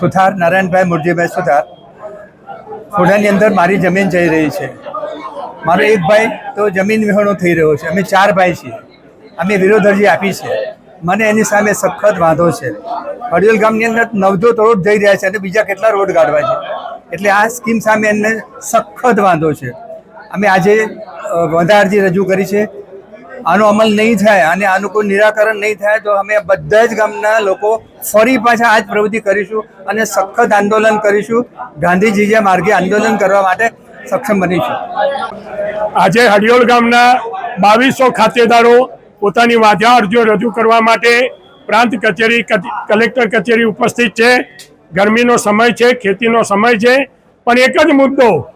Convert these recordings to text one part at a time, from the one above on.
સુથાર નારાયણભાઈ મુરજીભાઈ સુથાર ખોડાની અંદર મારી જમીન જઈ રહી છે. મારો એક ભાઈ તો જમીન વિહોણો થઈ રહ્યો છે. અમે ચાર ભાઈ છીએ. અમે વિરોધ અરજી આપી છે. મને એની સામે સખત વાંધો છે. હડિયોલ ગામની અંદર નવધો રોડ જઈ રહ્યા છે અને બીજા કેટલા રોડ કાઢવા છે. એટલે આ સ્કીમ સામે એમને સખત વાંધો છે. અમે આજે અ, વધારે અરજી રજૂ કરી છે. આનો અમલ નહીં થાય અને આનું કોઈ નિરાકરણ નહીં થાય, તો અમે બધા જ ગામના લોકો ફરી પાછા આ જ પ્રવૃત્તિ કરીશું અને સખત આંદોલન કરીશું. ગાંધીજીના માર્ગે આંદોલન કરવા માટે સક્ષમ બનીશું. આજે હડિયોલ ગામના બાવીસો ખાતેદારો પોતાની વાંધા અરજીઓ રજૂ કરવા માટે પ્રાંત કચેરી કચ- કલેક્ટર કચેરી ઉપસ્થિત છે. ગરમીનો સમય છે, ખેતીનો સમય છે, પણ એક જ મુદ્દો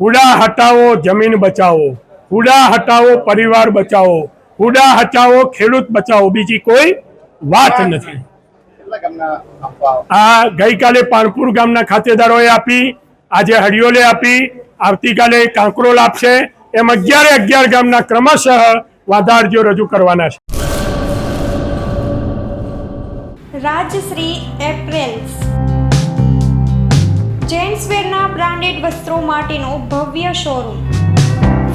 હુડા હટાવો, જમીન બચાવો. હુડા હટાવો પરિવાર બચાવો. હુડા હટાવો ખેડૂત બચાવો. બીજી કોઈ વાત નથી. આ ગઈકાલે પાણપુર ગામના ખાતેદારોએ આપી આજે હરિયોલે આપી આવતીકાલે કાંકરોલ આપશે. એમ અગિયારે અગિયાર ગામના ક્રમશઃ વાધા રજૂ કરવાના છે. રાજશ્રી એપ્રેલ્સ. જેન્ટ્સવેરના બ્રાન્ડેડ વસ્ત્રો માટેનો ભવ્ય showroom.